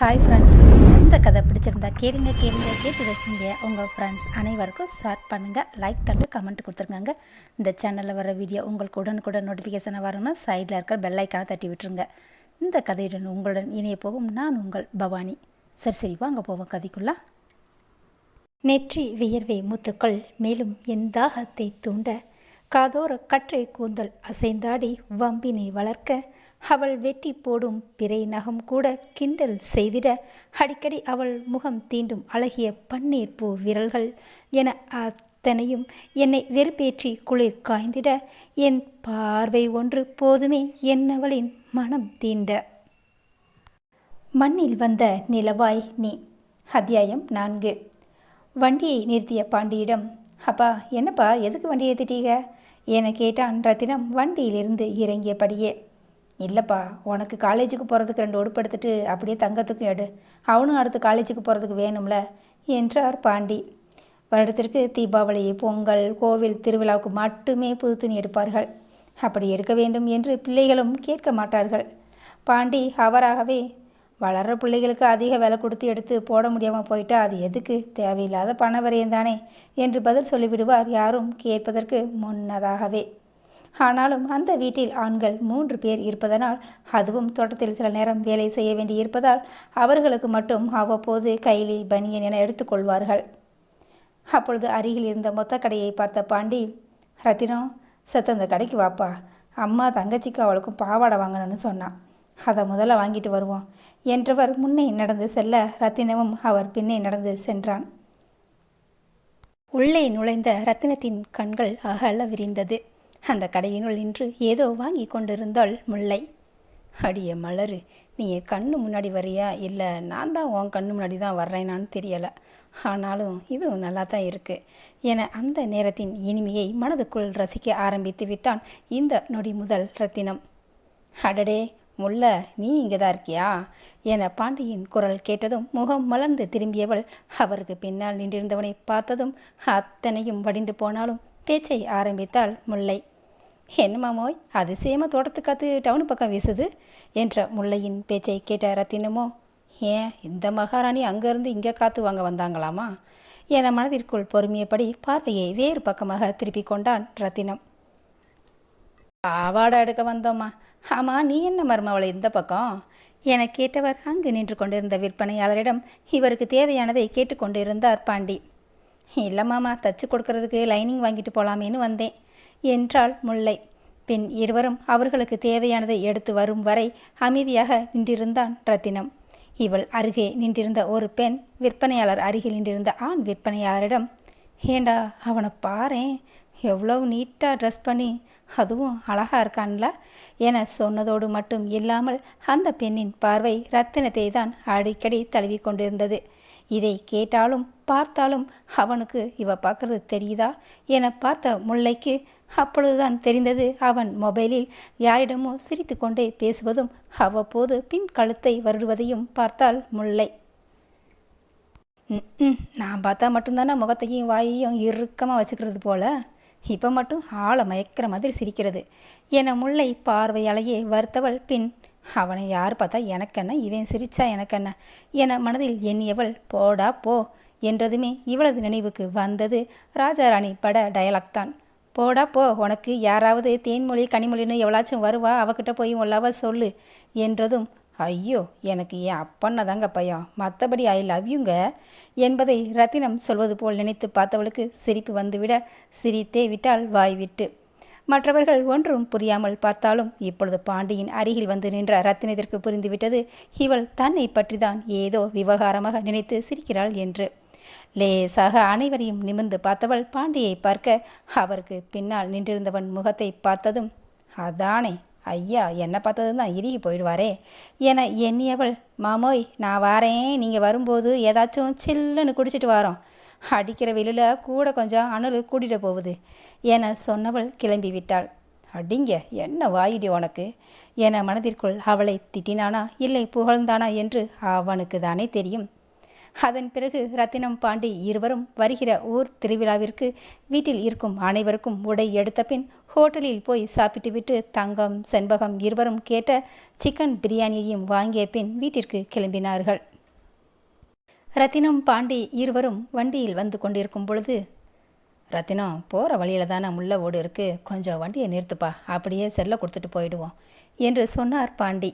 Hi friends இந்த கதை பிடிச்சிருந்தா கேளுங்க கேளுங்க கேட்டு ரசிங்க. உங்கள் ஃப்ரெண்ட்ஸ் அனைவருக்கும் ஷேர் பண்ணுங்கள் லைக் பண்ணி கமெண்ட் கொடுத்துருக்காங்க இந்த சேனலில் வர வீடியோ உங்களுக்கு உடனுக்குடன் நோட்டிஃபிகேஷனை வரணும்னா சைடில் இருக்கிற பெல் ஐக்கானை தட்டி விட்டுருங்க. இந்த கதையுடன் உங்களுடன் இணைய போகும் நான் உங்கள் பவானி. சரி சரி வாங்க போவோம் கதைக்குள்ளா. நெற்றி வியர்வை முத்துக்கள் மேலும் என் தாகத்தை தூண்ட காதோர கற்றை கூந்தல் அசைந்தாடி வம்பினை வளர்க்க அவள் வெட்டி போடும் பிறை நகம் கூட கிண்டல் செய்திட அடிக்கடி அவள் முகம் தீண்டும் அழகிய பன்னீர் பூ விரல்கள் என அத்தனையும் என்னை வெறுப்பேற்றி குளிர் காய்ந்திட என் பார்வை ஒன்று போதுமே என்னவளின் மனம் தீண்ட. மண்ணில் வந்த நிலவாய் நீ. அத்தியாயம் நான்கு. வண்டியை நிறுத்திய பாண்டியிடம் அப்பா என்னப்பா எதுக்கு வண்டியை ஏற்றிட்டீங்க என கேட்டான் ரத்தினம் வண்டியிலிருந்து இறங்கியபடியே. இல்லைப்பா உனக்கு காலேஜுக்கு போகிறதுக்கு ரெண்டு உடுப்பு எடுத்துட்டு அப்படியே தங்கத்துக்கும் எடு. அவனும் அடுத்து காலேஜுக்கு போகிறதுக்கு வேணும்ல என்றார் பாண்டி. வருடத்திற்கு தீபாவளி பொங்கல் கோவில் திருவிழாவுக்கு மட்டுமே புது துணி எடுப்பார்கள். அப்படி எடுக்க வேண்டும் என்று பிள்ளைகளும் கேட்க மாட்டார்கள். பாண்டி அவராகவே வளர்கிற பிள்ளைகளுக்கு அதிக விலை கொடுத்து எடுத்து போட முடியாமல் போயிட்டா அது எதுக்கு? தேவையில்லாத பண விரயம் தானே என்று பதில் சொல்லிவிடுவார் யாரும் கேட்பதற்கு முன்னதாகவே. ஆனாலும் அந்த வீட்டில் ஆண்கள் மூன்று பேர் இருப்பதனால் அதுவும் தோட்டத்தில் சில நேரம் வேலை செய்ய வேண்டி இருப்பதால் அவர்களுக்கு மட்டும் அவ்வப்போது கைலி பனியன் என எடுத்துக்கொள்வார்கள் அப்பொழுது அருகில் இருந்த மொத்த கடையை பார்த்த பாண்டி ரத்தினம் செத்த அந்த கடைக்கு வாப்பா. அம்மா தங்கச்சிக்கு அவளுக்கும் பாவாடை வாங்கணும்னு சொன்னான் அதை முதல்ல வாங்கிட்டு வருவோம் என்றவர் முன்னே நடந்து செல்ல ரத்தினமும் அவர் பின்னே நடந்து சென்றான். உள்ளே நுழைந்த ரத்தினத்தின் கண்கள் அகல விரிந்தது. அந்த கடையினுள் நின்று ஏதோ வாங்கி கொண்டிருந்தாள் முல்லை. அடிய மலரு நீ என் கண்ணு முன்னாடி வரியா? இல்லை நான் தான் உன் கண்ணு முன்னாடி தான் வர்றேனான்னு தெரியலை. ஆனாலும் இதுவும் நல்லா தான் இருக்குது என அந்த நேரத்தின் இனிமையை மனதுக்குள் ரசிக்க ஆரம்பித்து விட்டான் இந்த நொடி முதல் ரத்தினம். அடடே முல்ல நீ இங்கே தான் இருக்கியா? என பாண்டியின் குரல் கேட்டதும் முகம் மலர்ந்து திரும்பியவள் அவருக்கு பின்னால் நின்றிருந்தவனை பார்த்ததும் அத்தனையும் வடிந்து போனாலும் பேச்சை ஆரம்பித்தாள் முல்லை. என்னமாமோய் அதிசயமாக தோட்டத்துக்காத்து டவுனு டவுன் பக்கம் வீசுது? என்ற முல்லையின் பேச்சை கேட்ட ரத்தினமோ ஏன் இந்த மகாராணி அங்கேருந்து இங்கே காத்து வாங்க வந்தாங்களாமா? என மனதிற்குள் பொறுமையபடி பார்வையை வேறு பக்கமாக திருப்பிக் கொண்டான் ரத்தினம். பாவாடை எடுக்க வந்தோம்மா. ஆமாம் நீ என்ன மருமவளை இந்த பக்கம்? என கேட்டவர் அங்கு நின்று கொண்டிருந்த விற்பனையாளரிடம் இவருக்கு தேவையானதை கேட்டுக்கொண்டிருந்தார் பாண்டி. இல்லைம்மாமா தச்சு கொடுக்கறதுக்கு லைனிங் வாங்கிட்டு போகலாமேன்னு வந்தேன். என்றாள் முல்லை. பின் இருவரும் அவர்களுக்கு தேவையானதை எடுத்து வரும் வரை அமைதியாக நின்றிருந்தான் ரத்தினம். இவள் அருகே நின்றிருந்த ஒரு பெண் விற்பனையாளர் அருகில் நின்றிருந்த ஆண் விற்பனையாளரிடம் ஏண்டா அவனை பாரேன். எவ்வளவு நீட்டாக ட்ரெஸ் பண்ணி அதுவும் அழகாக இருக்கான்ல என சொன்னதோடு மட்டும் இல்லாமல் அந்த பெண்ணின் பார்வை ரத்தினத்தை தான் அடிக்கடி தழுவி கொண்டிருந்தது. இதை கேட்டாலும் பார்த்தாலும் அவனுக்கு இவ பார்க்கறது தெரியுதா? என பார்த்த முல்லைக்கு அப்பொழுதுதான் தெரிந்தது அவன் மொபைலில் யாரிடமோ சிரித்து கொண்டே பேசுவதும் அவ்வப்போது பின் கழுத்தை வருடுவதையும் பார்த்தாள் முல்லை. நான் பார்த்தா மட்டும்தானே முகத்தையும் வாயையும் இறுக்கமாக வச்சுக்கிறது போல? இப்போ மட்டும் ஆளை மயக்கிற மாதிரி சிரிக்கிறது. என முல்லை பார்வையாலேயே வருத்தவள் பின் அவனை யார் பார்த்தா எனக்கென்ன? இவன் சிரிச்சா எனக்கென்ன? என மனதில் எண்ணியவள் போடா போ. என்றதுமே இவளது நினைவுக்கு வந்தது ராஜாராணி பட டயலாக் தான். போடா போ உனக்கு யாராவது தேன்மொழி கனிமொழின்னு எவ்வளாச்சும் வருவா அவகிட்ட போய் உள்ளவ சொல்லு என்றதும் ஐயோ எனக்கு என் அப்பன்ன தாங்க பயம். மற்றபடி ஐ லவ் யூங்க என்பதை ரத்தினம் சொல்வது போல் நினைத்து பார்த்தவளுக்கு சிரிப்பு வந்துவிட சிரித்தே விட்டாள் வாய் விட்டு. மற்றவர்கள் ஒன்றும் புரியாமல் பார்த்தாலும் இப்பொழுது பாண்டியின் அருகில் வந்து நின்ற ரத்தினத்திற்கு புரிந்துவிட்டது. இவள் தன்னை பற்றிதான் ஏதோ விவகாரமாக நினைத்து சிரிக்கிறாள் என்று. லேசாக அனைவரையும் நிமிர்ந்து பார்த்தவள் பாண்டியை பார்க்க அவருக்கு பின்னால் நின்றிருந்தவன் முகத்தை பார்த்ததும் அதானே ஐயா என்னை பார்த்தது தான் இறுகி போயிடுவாரே என எண்ணியவள் மாமோய் நான் வாரேன் நீங்கள் வரும்போது ஏதாச்சும் சில்லுன்னு குடிச்சிட்டு வாரோம். அடிக்கிற வெளியில் கூட கொஞ்சம் அனல் கூட்டிகிட்டு போகுது என சொன்னவள் கிளம்பி விட்டாள் அடிங்க என்ன வாயிடி உனக்கு? என மனதிற்குள் அவளை திட்டினானா இல்லை புகழ்ந்தானா? என்று அவனுக்கு தானே தெரியும். அதன் பிறகு ரத்தினம் பாண்டி இருவரும் வருகிற ஊர் திருவிழாவிற்கு வீட்டில் இருக்கும் அனைவருக்கும் உடை எடுத்த பின் ஹோட்டலில் போய் சாப்பிட்டுவிட்டு தங்கம் செண்பகம் இருவரும் கேட்ட சிக்கன் பிரியாணியையும் வாங்கிய பின் வீட்டிற்கு கிளம்பினார்கள். ரத்தினம் பாண்டி இருவரும் வண்டியில் வந்து கொண்டிருக்கும் பொழுது ரத்தினம் போகிற வழியில் தானே முள்ள ஓடு இருக்குது கொஞ்சம் வண்டியை நிறுத்துப்பா. அப்படியே செல்லை கொடுத்துட்டு போயிடுவோம் என்று சொன்னார் பாண்டி.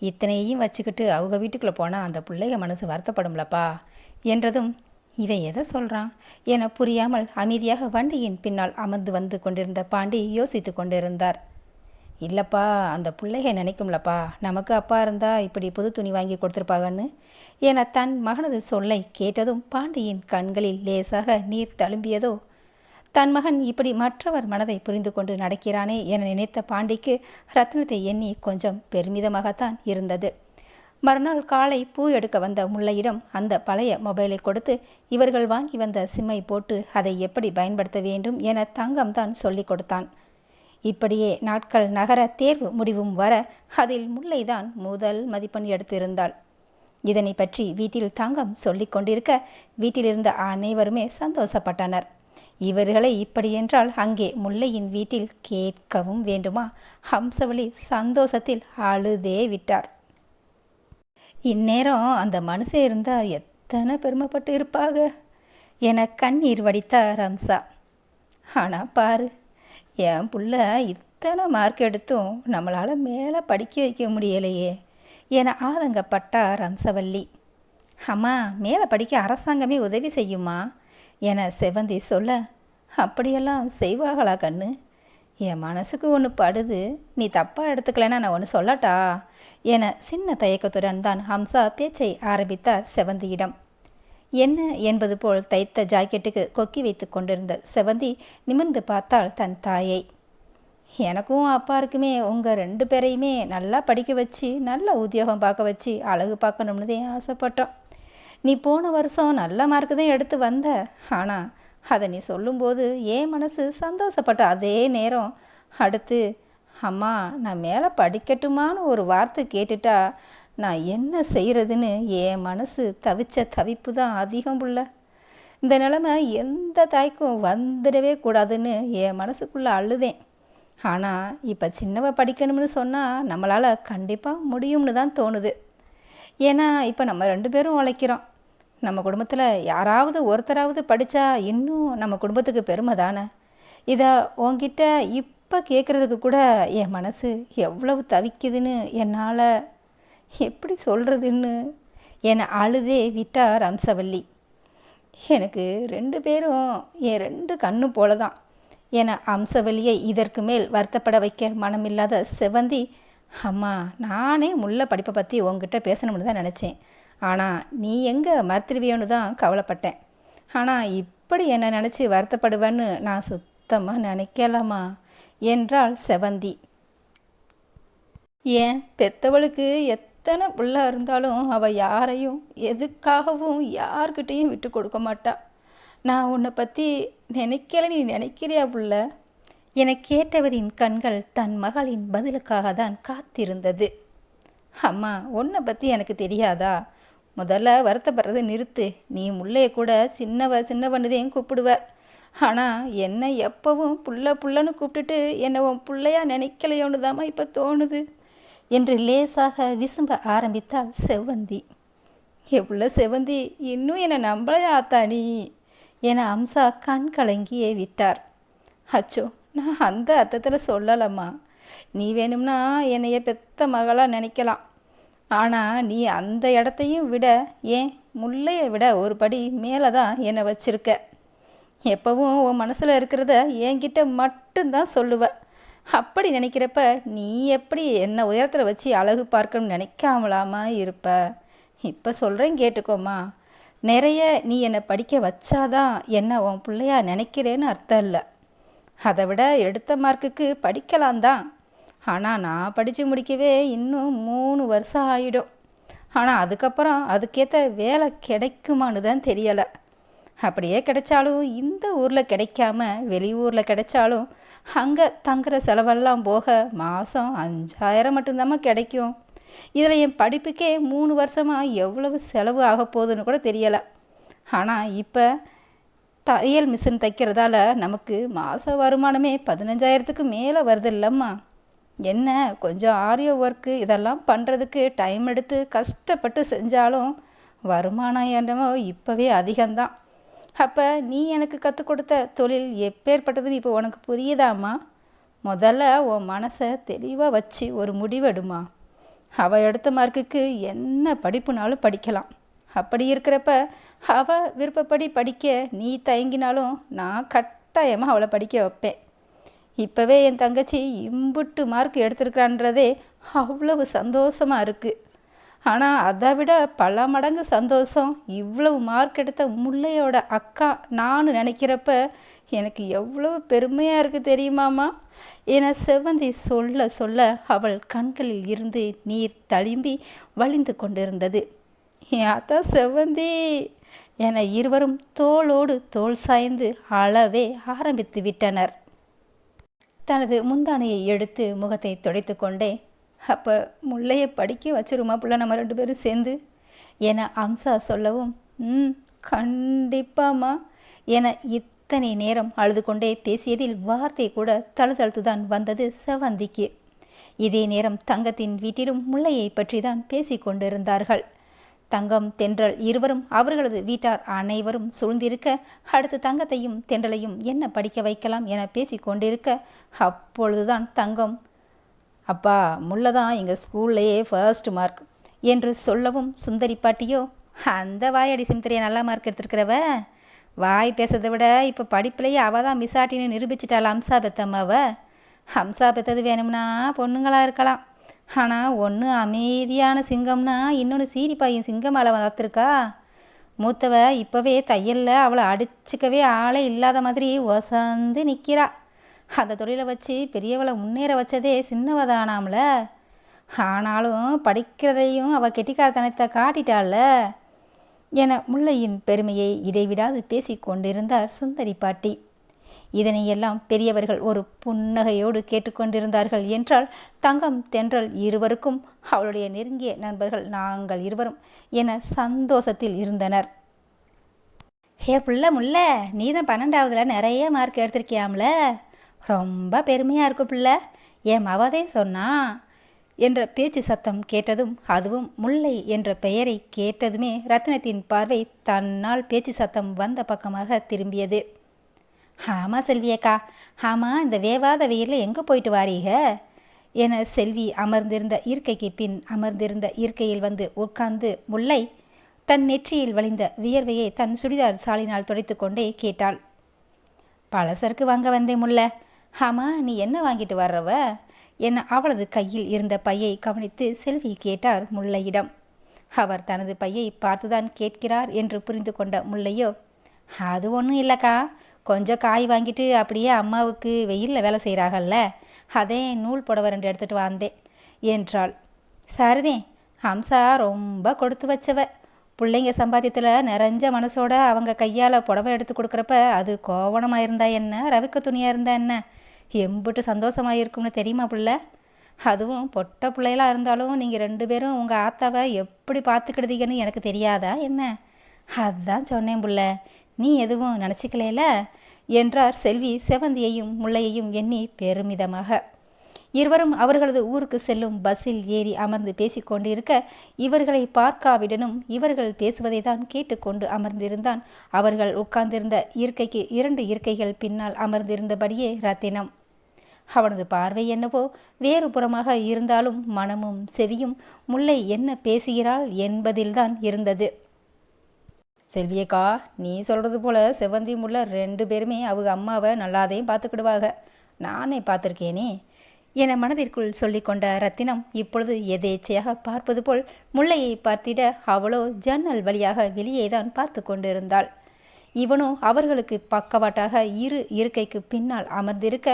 இத்தனையையும் வச்சுக்கிட்டு அவங்க வீட்டுக்குள்ளே போனால் அந்த பிள்ளைக மனசு வருத்தப்படும்லப்பா என்றதும் இவன் எதை சொல்கிறான் என புரியாமல் அமைதியாக வண்டியின் பின்னால் அமர்ந்து வந்து கொண்டிருந்த பாண்டி யோசித்து கொண்டிருந்தார். இல்லைப்பா அந்த பிள்ளைக நினைக்கும்லப்பா நமக்கு அப்பா இருந்தால் இப்படி புது துணி வாங்கி கொடுத்துருப்பாங்கன்னு என தன் மகனது சொல்லை கேட்டதும் பாண்டியின் கண்களில் லேசாக நீர் தழும்பியதோ தன் மகன் இப்படி மற்றவர் மனதை புரிந்து கொண்டு நடக்கிறானே என நினைத்த பாண்டிக்கு ரத்னத்தை எண்ணி கொஞ்சம் பெருமிதமாகத்தான் இருந்தது. மறுநாள் காலை பூ எடுக்க வந்த முல்லையிடம் அந்த பழைய மொபைலை கொடுத்து இவர்கள் வாங்கி வந்த சிம்மை போட்டு அதை எப்படி பயன்படுத்த வேண்டும் என தங்கம் தான் சொல்லிக் கொடுத்தான். இப்படியே நாட்கள் நகர தேர்வு முடிவும் வர அதில் முல்லைதான் முதல் மதிப்பெண் எடுத்திருந்தாள். இதனை பற்றி வீட்டில் தங்கம் சொல்லிக் கொண்டிருக்க வீட்டிலிருந்த அனைவருமே சந்தோஷப்பட்டனர். இவர்களை இப்படியென்றால் அங்கே முல்லையின் வீட்டில் கேட்கவும் வேண்டுமா? ஹம்சவழி சந்தோஷத்தில் அழுதே விட்டார். இந்நேரம் அந்த மனுஷன் இருந்தால் எத்தனை பெருமைப்பட்டு இருப்பாக? என கண்ணீர் வடித்தார் ஹம்சா ஆனால் பாரு என் புள்ள இத்தனை மார்க் எடுத்தும் நம்மளால் மேலே படிக்க வைக்க முடியலையே என ஆதங்கப்பட்டார் ஹம்சவல்லி அம்மா மேலே படிக்க அரசாங்கமே உதவி செய்யுமா? என செவந்தி சொல்ல அப்படியெல்லாம் செய்வாங்களா கண்ணு? என் மனசுக்கு ஒன்று படுது. நீ தப்பாக எடுத்துக்கலன்னா நான் ஒன்று சொல்லட்டா? என சின்ன தயக்கத்துடன் தான் ஹம்சா பேச்சை ஆரம்பித்தார் செவந்தியிடம். என்ன? என்பது போல் தைத்த ஜாக்கெட்டுக்கு கொக்கி வைத்து கொண்டிருந்த செவந்தி நிமிர்ந்து பார்த்தாள் தன் தாயை. எனக்கும் அப்பாருக்குமே உங்கள் ரெண்டு பேரையுமே நல்லா படிக்க வச்சு நல்ல உத்தியோகம் பார்க்க வச்சு அழகு பார்க்கணும்னு ஆசைப்பட்டோம். நீ போன வருஷம் நல்ல மார்க்கு தான் எடுத்து வந்த. ஆனால் அதை நீ சொல்லும்போது என் மனசு சந்தோஷப்பட்ட அதே நேரம். அடுத்து அம்மா நான் மேலே படிக்கட்டுமான்னு ஒரு வார்த்தை கேட்டுட்டா நான் என்ன செய்கிறதுன்னு என் மனசு தவிச்ச தவிப்பு தான் அதிகம் புள்ள இந்த நிலமை எந்த தாய்க்கும் வந்துடவே கூடாதுன்னு என் மனசுக்குள்ளே அழுதேன். ஆனால் இப்போ சின்னவ படிக்கணும்னு சொன்னால் நம்மளால் கண்டிப்பாக முடியும்னு தான் தோணுது. ஏன்னா இப்போ நம்ம ரெண்டு பேரும் உழைக்கிறோம். நம்ம குடும்பத்தில் யாராவது ஒருத்தராவது படித்தா இன்னும் நம்ம குடும்பத்துக்கு பெருமை தானே? இதை உன்கிட்ட இப்போ கேட்குறதுக்கு கூட என் மனசு எவ்வளவு தவிக்குதுன்னு என்னால் எப்படி சொல்கிறதுன்னு என்னை அழுதே விட்டார் அம்சவல்லி. எனக்கு ரெண்டு பேரும் என் ரெண்டு கண்ணு போல தான் என அம்சவல்லியை இதற்கு மேல் வருத்தப்பட வைக்க மனமில்லாத செவந்தி அம்மா நானே முல்லை படிப்பை பற்றி உங்ககிட்ட பேசணும்னு தான் நினச்சேன். ஆனால் நீ எங்கே மறுத்துடுவியோன்னு தான் கவலைப்பட்டேன். ஆனால் இப்படி என்னை நினச்சி வருத்தப்படுவேன்னு நான் சுத்தமாக நினைக்கலாமா என்றாள் செவந்தி. ஏன் பெத்தவளுக்கு எத்தனை புள்ள இருந்தாலும் அவள் யாரையும் எதுக்காகவும் யார்கிட்டையும் விட்டு கொடுக்க மாட்டா. நான் உன்னை பற்றி நினைக்கல நீ நினைக்கிறியா புள்ள? என கேட்டவரின் கண்கள் தன் மகளின் பதிலுக்காக தான் காத்திருந்தது. அம்மா உன்னை பற்றி எனக்கு தெரியாதா? முதல்ல வருத்தப்படுறதை நிறுத்து. நீ முள்ளைய கூட சின்னவ சின்னவனுதையும் கூப்பிடுவ. ஆனால் என்னை எப்பவும் புள்ள புள்ளன்னு கூப்பிட்டுட்டு என்னை உன் பிள்ளையா நினைக்கலையோன்னு தாம்மா இப்போ தோணுது என்று லேசாக விசும்ப ஆரம்பித்தாள் செவ்வந்தி. எவ்வளோ செவ்வந்தி இன்னும் என்னை நம்பலையா ஆத்தா நீ என அம்சா கண் கலங்கியே விட்டார். அச்சோ நான் அந்த அர்த்தத்தில் சொல்லலம்மா. நீ வேணும்னா என்னைய பெத்த மகளாக நினைக்கலாம். ஆனால் நீ அந்த இடத்தையும் விட ஏன் முல்லையை விட ஒரு படி மேலே தான் என்னை வச்சிருக்க. எப்பவும் உன் மனசில் இருக்கிறத என்கிட்ட மட்டும்தான் சொல்லுவ. அப்படி நினைக்கிறப்ப நீ எப்படி என்ன உயரத்தில் வச்சு அழகு பார்க்கணும்னு நினைக்காமலாமா இருப்ப? இப்போ சொல்கிறேன் கேட்டுக்கோமா நிறைய நீ என்னை படிக்க வச்சாதான் என்ன உன் பிள்ளையா நினைக்கிறேன்னு அர்த்தம் இல்லை. அதை விட எடுத்த மார்க்குக்கு படிக்கலாம் தான். ஆனால் நான் படித்து முடிக்கவே இன்னும் மூணு வருஷம் ஆகிடும் ஆனால் அதுக்கப்புறம் அதுக்கேற்ற வேலை கிடைக்குமான்னு தான் தெரியலை. அப்படியே கிடைச்சாலும் இந்த ஊரில் கிடைக்காம வெளியூரில் கிடைச்சாலும் அங்கே தங்குற செலவெல்லாம் போக மாதம் அஞ்சாயிரம் மட்டும்தாம்மா கிடைக்கும். இதில் என் படிப்புக்கே மூணு வருஷமாக எவ்வளவு செலவு ஆக போகுதுன்னு கூட தெரியலை. ஆனால் இப்போ தையல் மிஷின் தைக்கிறதால நமக்கு மாத வருமானமே பதினஞ்சாயிரத்துக்கு மேலே வருது இல்லைம்மா என்ன கொஞ்சம் ஆரியோ ஒர்க்கு இதெல்லாம் பண்ணுறதுக்கு டைம் எடுத்து கஷ்டப்பட்டு செஞ்சாலும் வருமானம் என்னமோ இப்போவே அதிகம்தான். அப்போ நீ எனக்கு கற்றுக் கொடுத்த தொழில் எப்பேற்பட்டதுன்னு இப்போ உனக்கு புரியுதாம்மா? முதல்ல உன் மனசை தெளிவாக வச்சு ஒரு முடிவெடுமா? அவள் எடுத்த மார்க்குக்கு என்ன படிப்புனாலும் படிக்கலாம். அப்படி இருக்கிறப்ப அவள் விருப்பப்படி படிக்க நீ தயங்கினாலும் நான் கட்டாயமாக அவளை படிக்க வைப்பேன். இப்போவே என் தங்கச்சி இம்புட்டு மார்க் எடுத்திருக்கிறான்றதே அவ்வளவு சந்தோஷமாக இருக்குது ஆனால் அதை விட பல மடங்கு சந்தோஷம் இவ்வளவு மார்க் எடுத்த முல்லையோட அக்கா நான் நினைக்கிறப்ப எனக்கு எவ்வளவு பெருமையாக இருக்குது தெரியுமாம்மா? என செவ்வந்தி சொல்ல சொல்ல அவள் கண்களில் இருந்து நீர் தழும்பி வழிந்து கொண்டிருந்தது. என் அத்தா செவ்வந்தி? என இருவரும் தோளோடு தோல் சாய்ந்து அளவே ஆரம்பித்து விட்டனர். தனது முந்தானையை எடுத்து முகத்தை துடைத்து கொண்டே அப்போ முல்லையை படிக்க வச்சிருமா புள்ள நம்ம ரெண்டு பேரும் சேர்ந்து? என அம்சா சொல்லவும் ம் கண்டிப்பாம்மா என இத்தனை நேரம் அழுது கொண்டே பேசியதில் வார்த்தை கூட தழுதழுத்து தான் வந்தது செவந்திக்கு இதே நேரம் தங்கத்தின் வீட்டிலும் முல்லையை பற்றி தான் பேசி கொண்டிருந்தார்கள். தங்கம் தென்றல் இருவரும் அவர்களது வீட்டார் அனைவரும் சூழ்ந்திருக்க அடுத்து தங்கத்தையும் தென்றலையும் என்ன படிக்க வைக்கலாம் என பேசி கொண்டிருக்க அப்பொழுதுதான் தங்கம் அப்பா முல்லை தான் எங்கள் ஸ்கூல்லையே ஃபர்ஸ்ட் மார்க் என்று சொல்லவும் சுந்தரி பாட்டியோ அந்த வாயடி சிம்தரியை நல்லா மார்க் எடுத்திருக்கிறவ வாய் பேசுறதை விட இப்போ படிப்புலேயே அவள் தான் ஆட்டின்னு நிரூபிச்சிட்டாள் ஹம்சா பெத்தம்மாவை? ஹம்சா பெத்தது வேணும்னா பொண்ணுங்களாக இருக்கலாம். ஆனால் ஒன்று அமைதியான சிங்கம்னா இன்னொன்று சீரிப்பாயும் சிங்கமால வளர்த்துருக்கா? மூத்தவ இப்போவே தையலில் அவளை அடிச்சுக்கவே ஆளே இல்லாத மாதிரி ஒசந்து நிற்கிறா அந்த தொழிலை வச்சு பெரியவளை முன்னேற வச்சதே சின்னவதானாம்ல ஆனாலும் படிக்கிறதையும் அவள் கெட்டிக்காரத்தனத்தை காட்டிட்டாள்ல. என முல்லையின் பெருமையை இடைவிடாது பேசி கொண்டிருந்தார் சுந்தரி பாட்டி. இதனையெல்லாம் பெரியவர்கள் ஒரு புன்னகையோடு கேட்டுக்கொண்டிருந்தார்கள் என்றால் தங்கம் தென்றல் இருவருக்கும் அவளுடைய நெருங்கிய நண்பர்கள் நாங்கள் இருவரும் என சந்தோஷத்தில் இருந்தனர். ஹே புள்ள முல்ல நீ தான் பன்னெண்டாவதுல நிறைய மார்க் எடுத்திருக்கியாம்ல. ரொம்ப பெருமையாக இருக்கும் பிள்ளை. என் மவதே சொன்னா? என்ற பேச்சு சத்தம் கேட்டதும் அதுவும் முல்லை என்ற பெயரை கேட்டதுமே ரத்னத்தின் பார்வை தன்னால் பேச்சு சத்தம் வந்த பக்கமாக திரும்பியது. ஆமாம் செல்வியக்கா. ஆமாம் இந்த வேவாத வெயிலில் எங்கே போயிட்டு வாரீக என செல்வி அமர்ந்திருந்த இருக்கைக்கு பின் அமர்ந்திருந்த இருக்கையில் வந்து உட்கார்ந்து முல்லை தன் நெற்றியில் வழிந்த வியர்வையை தன் சுடிதார் சாலினால் துடைத்து கொண்டே கேட்டாள். பலசருக்கு வாங்க வந்தேன் முல்லை. ஆமாம் நீ என்ன வாங்கிட்டு வர்றவ? என அவளது கையில் இருந்த பையை கவனித்து செல்வி கேட்டார் முல்லையிடம். அவர் தனது பையை பார்த்துதான் கேட்கிறார் என்று புரிந்து கொண்ட முல்லையோ? அது ஒன்றும் இல்லைக்கா. கொஞ்சம் காய் வாங்கிட்டு அப்படியே அம்மாவுக்கு வெயிலில் வேலை செய்கிறாங்கல்ல அதே நூல் புடவை ரெண்டு எடுத்துகிட்டு வந்தேன் என்றாள். சரிதே ஹம்சா ரொம்ப கொடுத்து வச்சவ. பிள்ளைங்க சம்பாத்தியத்தில் நிறைஞ்ச மனசோட அவங்க கையால் புடவை எடுத்து கொடுக்குறப்ப அது கோவணமாக இருந்தா என்ன? ரவிக்க துணியாக இருந்தா என்ன? எம்பிட்டு சந்தோஷமாக இருக்கும்னு தெரியுமா பிள்ளை? அதுவும் பொட்ட பிள்ளையெல்லாம் இருந்தாலும் நீங்கள் ரெண்டு பேரும் உங்கள் ஆத்தாவை எப்படி பார்த்துக்கிடுதீங்கன்னு எனக்கு தெரியாதா என்ன? அதுதான் சொன்னேன் புள்ள. நீ எதுவும் நினச்சிக்கலையில என்றார் செல்வி செவந்தியையும் முல்லையையும் எண்ணி பெருமிதமாக. இருவரும் அவர்களது ஊருக்கு செல்லும் பஸ்ஸில் ஏறி அமர்ந்து பேசிக்கொண்டிருக்க இவர்களை பார்க்காவிடனும் இவர்கள் பேசுவதை தான் கேட்டுக்கொண்டு அமர்ந்திருந்தான். அவர்கள் உட்கார்ந்திருந்த இருக்கைக்கு இரண்டு இருக்கைகள் பின்னால் அமர்ந்திருந்தபடியே ரத்தினம். அவனது பார்வை என்னவோ வேறு புறமாக இருந்தாலும் மனமும் செவியும் முல்லை என்ன பேசுகிறாள்? என்பதில்தான் இருந்தது. செல்வியக்கா நீ சொல்கிறது போல் செவந்தி முள்ள ரெண்டு பேருமே அவங்க அம்மாவை நல்லாதையும் பார்த்துக்கிடுவாங்க நானே பார்த்துருக்கேனே என மனதிற்குள் சொல்லிக்கொண்ட ரத்தினம் இப்பொழுது எதேச்சையாக பார்ப்பது போல் முல்லையை பார்த்திட அவளோ ஜன்னல் வழியாக வெளியே தான் பார்த்து கொண்டிருந்தாள். இவனோ அவர்களுக்கு பக்கவாட்டாக இரு இருக்கைக்கு பின்னால் அமர்ந்திருக்க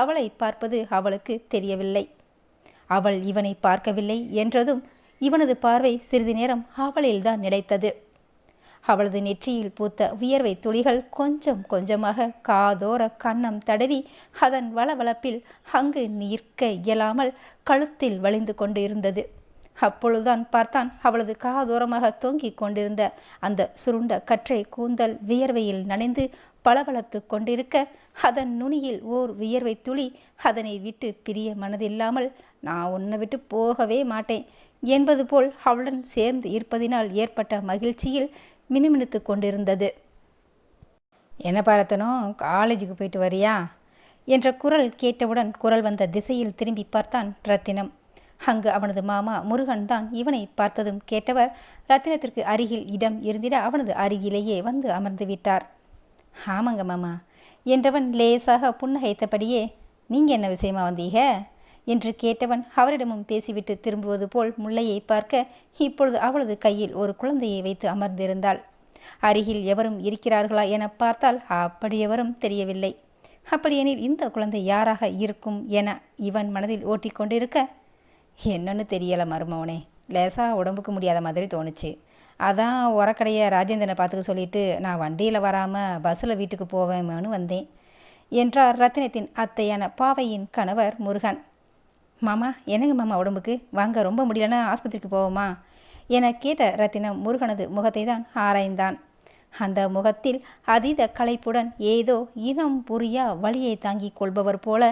அவளை பார்ப்பது அவளுக்கு தெரியவில்லை. அவள் இவனை பார்க்கவில்லை என்றதும் இவனது பார்வை சிறிது நேரம் அவளில்தான் நிலைத்தது. அவளது நெற்றியில் பூத்த உயர்வை துளிகள் கொஞ்சம் கொஞ்சமாக காதோர கன்னம் தடவி அதன் வளவளப்பில் அங்கு நிற்க இயலாமல் கழுத்தில் வழிந்து கொண்டு இருந்தது அப்பொழுதுதான் பார்த்தான் அவளது காதோரமாக தொங்கிக் கொண்டிருந்த அந்த சுருண்ட கற்றை கூந்தல் வியர்வையில் நனைந்து பளபளத்து கொண்டிருக்க அதன் நுனியில் ஓர் வியர்வை துளி அதனை விட்டு பிரிய மனதில்லாமல் நான் உன்னை விட்டு போகவே மாட்டேன் என்பது போல் அவளுடன் சேர்ந்து இருப்பதினால் ஏற்பட்ட மகிழ்ச்சியில் மினுமினுத்து கொண்டிருந்தது. என்ன பார்த்தனும் காலேஜுக்கு போயிட்டு வரியா? என்ற குரல் கேட்டவுடன் குரல் வந்த திசையில் திரும்பி பார்த்தான் ரத்தினம். அங்கு அவனது மாமா முருகன் தான் இவனை பார்த்ததும் கேட்டவர் ரத்தினத்திற்கு அருகில் இடம் இருந்திட அவனது அருகிலேயே வந்து அமர்ந்து விட்டார். ஆமாங்க மாமா என்றவன் லேசாக புன்னகைத்தபடியே நீங்கள் என்ன விஷயமா வந்தீங்க? என்று கேட்டவன் அவரிடமும் பேசிவிட்டு திரும்புவது போல் முல்லையை பார்க்க இப்பொழுது அவளது கையில் ஒரு குழந்தையை வைத்து அமர்ந்திருந்தாள். அருகில் எவரும் இருக்கிறார்களா என பார்த்தால் அப்படி எவரும் தெரியவில்லை. அப்படியெனில் இந்த குழந்தை யாராக இருக்கும் என இவன் மனதில் ஓட்டிக்கொண்டிருக்க என்னன்னு தெரியலை மருமவனே. லேசாக உடம்புக்கு முடியாத மாதிரி தோணுச்சு. அதான் உரக்கடையை ராஜேந்திரனை பார்த்துக்க சொல்லிட்டு நான் வண்டியில் வராமல் பஸ்ஸில் வீட்டுக்கு போவேன்னு வந்தேன் என்றார் ரத்தினத்தின் அத்தையான பாவையின் கணவர் முருகன். மாமா என்னங்க மாமா உடம்புக்கு? வாங்க ரொம்ப முடியலன்னா ஆஸ்பத்திரிக்கு போவோமா? என கேட்ட ரத்தினம் முருகனது முகத்தை தான் ஆராய்ந்தான். அந்த முகத்தில் அதீத களைப்புடன் ஏதோ இனம் புரியா வழியை தாங்கிக் கொள்பவர் போல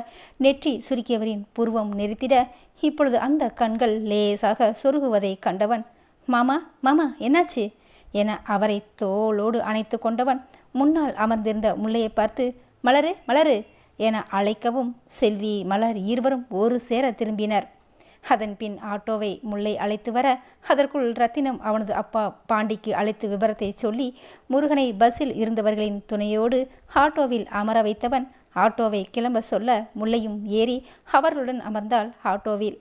நெற்றி சுருக்கியவரின் புருவம் நிறுத்திட இப்பொழுது அந்த கண்கள் லேசாக சொருகுவதை கண்டவன் மாமா மாமா என்னாச்சு? என அவரை தோளோடு அணைத்து கொண்டவன் முன்னால் அமர்ந்திருந்த முல்லையை பார்த்து மலரு மலரு என அழைக்கவும் செல்வி மலர் இருவரும் ஒரு சேர திரும்பினர். அதன் பின் ஆட்டோவை முல்லை அழைத்து வர அதற்குள் ரத்தினம் அவனது அப்பா பாண்டிக்கு அழைத்து விபரத்தை சொல்லி முருகனை பஸ்ஸில் இருந்தவர்களின் துணையோடு ஆட்டோவில் அமர வைத்தவன் ஆட்டோவை கிளம்ப சொல்ல முல்லையும் ஏறி அவர்களுடன் அமர்ந்தாள் ஆட்டோவில்.